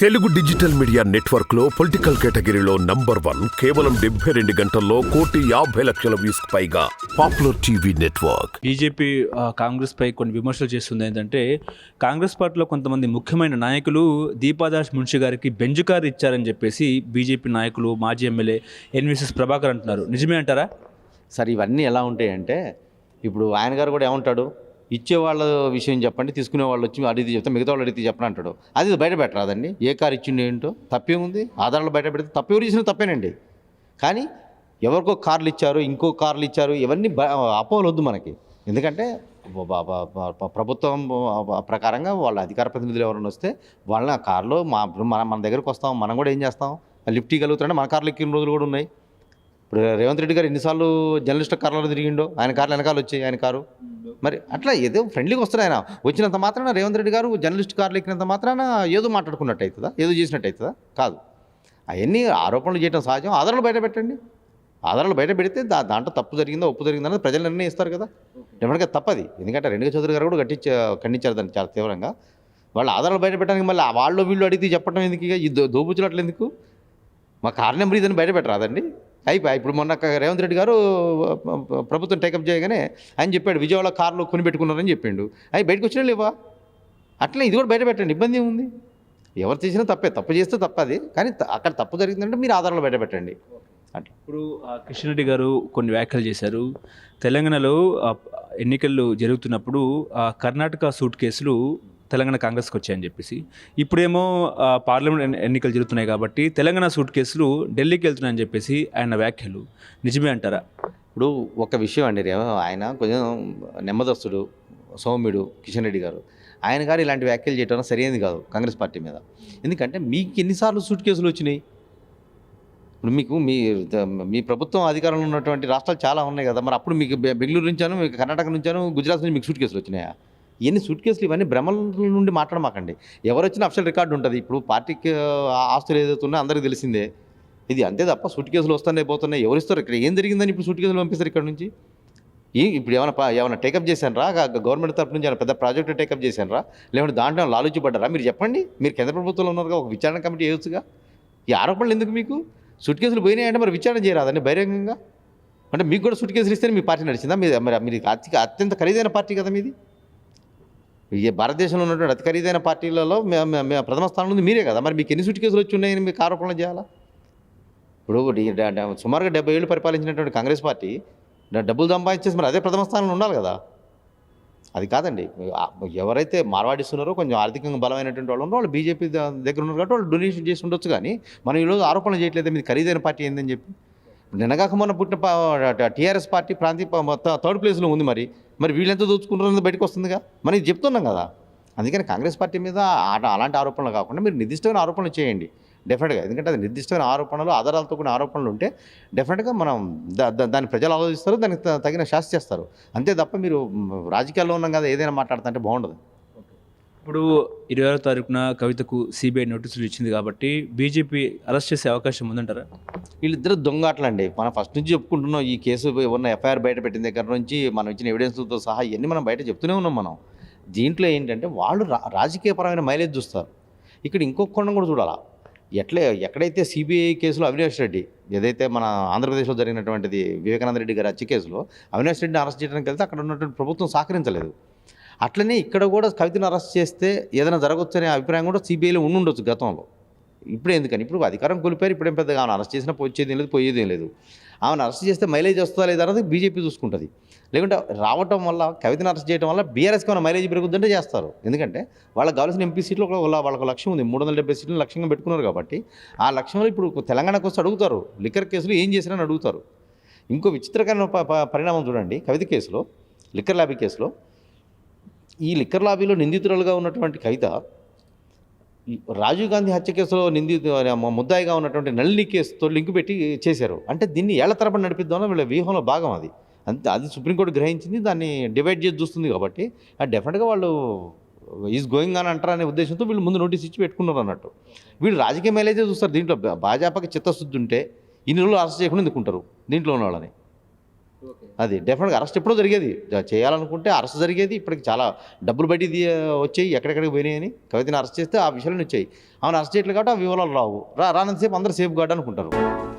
Telugu digital media నెట్వర్క్లో political కేటగిరీలో number one కేవలం డెబ్బై రెండు గంటల్లో కోటి యాభై లక్షల వ్యూస్ పైగా పాపులర్ టీవీ నెట్వర్క్. బీజేపీ ఆ, కాంగ్రెస్పై కొన్ని విమర్శలు చేస్తుంది ఏంటంటే కాంగ్రెస్ పార్టీలో కొంతమంది ముఖ్యమైన నాయకులు దీపాదాస్ మున్షి గారికి బెంజ్ కార్ ఇచ్చారని చెప్పేసి బీజేపీ నాయకులు మాజీ ఎమ్మెల్యే ఎన్విఎస్ఎస్ ప్రభాకర్ అంటున్నారు. నిజమే అంటారా? సార్ ఇవన్నీ ఎలా ఉంటాయంటే ఇప్పుడు ఆయన గారు కూడా ఏమంటాడు? ఇచ్చే వాళ్ళ విషయం చెప్పండి తీసుకునే వాళ్ళు వచ్చి అడిగితే చెప్తే మిగతా వాళ్ళు అడిగితే చెప్పండి అంటాడు. అది బయట పెట్టరాదండి ఏ కారు ఇచ్చిండు ఏంటో? ఉంది? ఆధారాలు బయట పెడితే తప్పే ఇచ్చినా తప్పేనండి. కానీ ఎవరికో కార్లు ఇచ్చారు ఇంకో కార్లు ఇచ్చారు ఇవన్నీ బ- వద్దు మనకి. ఎందుకంటే ప్రభుత్వం ప్రకారంగా వాళ్ళ అధికార ప్రతినిధులు ఎవరైనా వస్తే వాళ్ళని ఆ కార్లో మా మన మన దగ్గరకు వస్తాం మనం కూడా ఏం చేస్తాం? లిఫ్ట్ ఇవ్వగలుగుతారంటే మన కార్లు ఎక్కిన రోజులు కూడా ఉన్నాయి. ఇప్పుడు రేవంత్ రెడ్డి గారు ఎన్నిసార్లు జర్నలిస్ట్ కార్లలో తిరిగిండో ఆయన కార్లు వెనకాల వచ్చాయి ఆయన కారు. మరి అట్లా ఏదో ఫ్రెండ్లీగా వస్తారు ఆయన. వచ్చినంత మాత్రాన రేవంత్ రెడ్డి గారు జర్నలిస్ట్ కార్లు ఎక్కినంత మాత్రాన ఏదో మాట్లాడుకున్నట్టు అవుతుందా ఏదో చేసినట్టు అవుతుందా కాదు. అవన్నీ ఆరోపణలు చేయడం సహజం. ఆధారాలు బయట పెట్టండి. ఆధారాలు బయట పెడితే దా దాంట్లో తప్పు జరిగిందా ఒప్పు జరిగిందని అనేది ప్రజలు నిర్ణయిస్తారు కదా. డెఫినెట్గా తప్పది. ఎందుకంటే రెండు చౌదరి గారు కూడా గట్టించ ఖండించారు దాన్ని చాలా తీవ్రంగా. వాళ్ళు ఆధారాలు బయట పెట్టడానికి మళ్ళీ వాళ్ళు వీళ్ళు అడిగితే చెప్పడం ఎందుకు ఇక? ఈ దో- దోబుచ్చులట్లు ఎందుకు? మా కార్ నెంబర్ ఇదని బయట పెట్టరాదండి. అయిపోయి ఇప్పుడు మొన్న రేవంత్ రెడ్డి గారు ప్రభుత్వం టేకప్ చేయగానే ఆయన చెప్పాడు విజయవాడ కార్లు కొని పెట్టుకున్నారని చెప్పిండు. అవి బయటకు వచ్చినా లేవా అట్లా ఇది కూడా బయట పెట్టండి ఇబ్బంది ఏముంది? ఎవరు చేసినా తప్పే తప్పు చేస్తే తప్పది కానీ అక్కడ తప్పు జరిగిందంటే మీరు ఆధారాలు బయట పెట్టండి. అట్లా. ఇప్పుడు ఆ, కిషన్ రెడ్డి గారు కొన్ని వ్యాఖ్యలు చేశారు. తెలంగాణలో ఎన్నికలు జరుగుతున్నప్పుడు ఆ, కర్ణాటక సూట్ కేసులు తెలంగాణ కాంగ్రెస్కి వచ్చాయని చెప్పేసి. ఇప్పుడేమో పార్లమెంట్ ఎన్నికలు జరుగుతున్నాయి కాబట్టి తెలంగాణ సూట్ కేసులు ఢిల్లీకి వెళ్తున్నాయని చెప్పేసి ఆయన వ్యాఖ్యలు. నిజమే అంటారా? ఇప్పుడు ఒక విషయం అండి ఆయన కొంచెం నెమ్మదస్తుడు సౌమ్యుడు కిషన్ రెడ్డి గారు. ఆయన గారు ఇలాంటి వ్యాఖ్యలు చేయడం సరైనది కాదు కాంగ్రెస్ పార్టీ మీద. ఎందుకంటే మీకు ఎన్నిసార్లు సూట్ కేసులు వచ్చినాయి? ఇప్పుడు మీకు మీ మీ ప్రభుత్వం అధికారంలో ఉన్నటువంటి రాష్ట్రాలు చాలా ఉన్నాయి కదా. మరి అప్పుడు మీకు బెంగళూరు నుంచాను మీకు కర్ణాటక నుంచాను గుజరాత్ నుంచి మీకు సూట్ కేసులు వచ్చినాయా? ఇవన్నీ సూట్ కేసులు ఇవన్నీ భ్రమల నుండి మాట్లాడమాకండి. ఎవరు వచ్చినా అఫిషియల్ రికార్డు ఉంటుంది. ఇప్పుడు పార్టీకి ఆస్తులు ఏదైతే ఉన్నాయో అందరికీ తెలిసిందే. ఇది అంతే తప్ప సూట్ కేసులు వస్తున్నాయి పోతున్నాయి. ఎవరు ఇస్తారు? ఇక్కడ ఏం జరిగిందని ఇప్పుడు సూట్ కేసులు పంపిస్తారు ఇక్కడ నుంచి? ఏ ఇప్పుడు ఏమైనా ఏమైనా టేకప్ చేశానరా? గవర్నమెంట్ తరపు నుంచి ఏమైనా పెద్ద ప్రాజెక్ట్ టేకప్ చేశానరా? లేకుంటే దాంట్లో లాలూచి పడ్డారా? మీరు చెప్పండి. మీరు కేంద్ర ప్రభుత్వంలో ఉన్నారుగా ఒక విచారణ కమిటీ వేయొచ్చుగా? ఈ ఆరోపణలు ఎందుకు మీకు? సూట్ కేసులు పోయినాయంటే మరి విచారణ చేయరాదండి బహిరంగంగా? అంటే మీకు కూడా సూట్ కేసులు ఇస్తేనే మీ పార్టీ నడిచిందా? మీరు మరి మీరు అత్యంత ఖరీదైన పార్టీ కదా మీది? ఈ భారతదేశంలో ఉన్నటువంటి అతి ఖరీదైన పార్టీలలో ప్రథమ స్థానంలో ఉంది మీరే కదా. మరి మీకు ఎన్ని సూట్ కేసులు వచ్చి ఉన్నాయని మీకు ఆరోపణలు చేయాలా? ఇప్పుడు సుమారుగా డెబ్బై ఏళ్ళు పరిపాలించినటువంటి కాంగ్రెస్ పార్టీ డబ్బులు సంపాదించేసి మరి అదే ప్రథమ స్థానంలో ఉండాలి కదా. అది కాదండి. ఎవరైతే మార్వాడిస్తున్నారో కొంచెం ఆర్థికంగా బలమైనటువంటి వాళ్ళు ఉన్నారో వాళ్ళు బీజేపీ దగ్గర ఉన్నారు కాబట్టి వాళ్ళు డొనేషన్ చేసి ఉండొచ్చు కానీ మనం ఈరోజు ఆరోపణలు చేయట్లేదు మీది ఖరీదైన పార్టీ ఏందని చెప్పి. నిన్నగాక మొన్న పుట్టిన టీఆర్ఎస్ పార్టీ ప్రాంతీయ థర్డ్ ప్లేస్లో ఉంది మరి. మరి వీళ్ళెంత దోచుకుంటారో బయటకు వస్తుందిగా? మనం ఇది చెప్తున్నాం కదా. అందుకని కాంగ్రెస్ పార్టీ మీద అలాంటి ఆరోపణలు కాకుండా మీరు నిర్దిష్టమైన ఆరోపణలు చేయండి. డెఫినెట్గా ఎందుకంటే అది నిర్దిష్టమైన ఆరోపణలు ఆధారాలతో కూడిన ఆరోపణలు ఉంటే డెఫినెట్గా మనం దాన్ని ప్రజలు ఆలోచిస్తారు దానికి త- తగిన శాస్తి చేస్తారు. అంతే తప్ప మీరు రాజకీయాల్లో ఉన్నాం కదా ఏదైనా మాట్లాడుతుంటే బాగుండదు. ఇప్పుడు ఇరవై ఆరో తారీఖున కవితకు సిబిఐ నోటీసులు ఇచ్చింది కాబట్టి బీజేపీ అరెస్ట్ చేసే అవకాశం ఉందంటారా? వీళ్ళిద్దరు దొంగట్లండి మనం ఫస్ట్ నుంచి చెప్పుకుంటున్నాం ఈ కేసు ఉన్న ఎఫ్ఐఆర్ బయట పెట్టిన దగ్గర నుంచి మనం ఇచ్చిన ఎవిడెన్స్తో సహా ఇవన్నీ మనం బయట చెప్తూనే ఉన్నాం మనం. దీంట్లో ఏంటంటే వాళ్ళు రా రాజకీయపరమైన మైలేజ్ చూస్తారు. ఇక్కడ ఇంకొక కోణం కూడా చూడాలా. ఎట్లే ఎక్కడైతే సిబిఐ కేసులో అవినాష్ రెడ్డి ఏదైతే మన ఆంధ్రప్రదేశ్లో జరిగినటువంటిది వివేకానంద రెడ్డి గారి హత్య కేసులో అవినాష్ రెడ్డిని అరెస్ట్ చేయడానికి వెళ్తే అక్కడ ఉన్నటువంటి ప్రభుత్వం సహకరించలేదు. అట్లనే ఇక్కడ కూడా కవితను అరెస్ట్ చేస్తే ఏదైనా జరగవచ్చు అనే అభిప్రాయం కూడా సిబిఐలో ఉండుండొచ్చు గతంలో. ఇప్పుడు ఎందుకని? ఇప్పుడు అధికారం కోల్పోయారు ఇప్పుడేం పెద్దగా? ఆమెను అరెస్ట్ చేసినా వచ్చేది లేదు పోయేది లేదు. ఆమెను అరెస్ట్ చేస్తే మైలేజ్ వస్తుందా లేదా అన్నది బీజేపీ చూసుకుంటుంది. లేకుంటే రావటం వల్ల కవితను అరెస్ట్ చేయడం వల్ల బీఆర్ఎస్కి ఏమైనా మైలేజ్ పెరుగుతుందంటే చేస్తారు. ఎందుకంటే వాళ్ళకి కావాల్సిన ఎంపీ సీట్లు ఒక వాళ్ళకి లక్ష్యం ఉంది. మూడు వందల డెబ్బై సీట్లు లక్ష్యంగా పెట్టుకున్నారు కాబట్టి ఆ లక్ష్యంలో ఇప్పుడు తెలంగాణకు వస్తే అడుగుతారు. లిక్కర్ కేసులు ఏం చేసినా అడుగుతారు. ఇంకో విచిత్రకరమైన ప- పరిణామం చూడండి. కవిత కేసులో లిక్కర్ ల్యాబీ కేసులో ఈ లిక్కర్ లాబీలో నిందితురాలుగా ఉన్నటువంటి కవిత రాజీవ్ గాంధీ హత్య కేసులో నింది ముద్దాయిగా ఉన్నటువంటి నళిని కేసుతో లింక్ పెట్టి చేశారు. అంటే దీన్ని ఏళ్ళ తరపున నడిపిద్దామని వీళ్ళ వ్యూహంలో భాగం అది. అంతే అది సుప్రీంకోర్టు గ్రహించింది దాన్ని డివైడ్ చేసి చూస్తుంది కాబట్టి అది డెఫినెట్గా వాళ్ళు ఈజ్ గోయింగ్ అని అంటారనే ఉద్దేశంతో వీళ్ళు ముందు నోటీస్ ఇచ్చి పెట్టుకున్నారు అన్నట్టు. వీళ్ళు రాజకీయ మైలేజే చూస్తారు దీంట్లో భాజపాకి చిత్తశుద్ధి ఉంటే ఇన్ని రోజులు అరెస్ట్ చేయకుండా ఎందుకుంటారు దీంట్లో ఉన్న వాళ్ళని? అది డెఫినెట్గా అరెస్ట్ ఎప్పుడో జరిగేది. చేయాలనుకుంటే అరెస్ట్ జరిగేది. ఇప్పటికి చాలా డబ్బులు బయట వచ్చాయి ఎక్కడెక్కడికి పోయినాయని. కవితని అరెస్ట్ చేస్తే ఆ విషయాలు వచ్చాయి. ఆమెను అరెస్ట్ చేయట్లేదు కాబట్టి ఆ వివరాలు రావు. రా రానంతసేపు అందరూ సేఫ్ గార్డ్ అనుకుంటారు.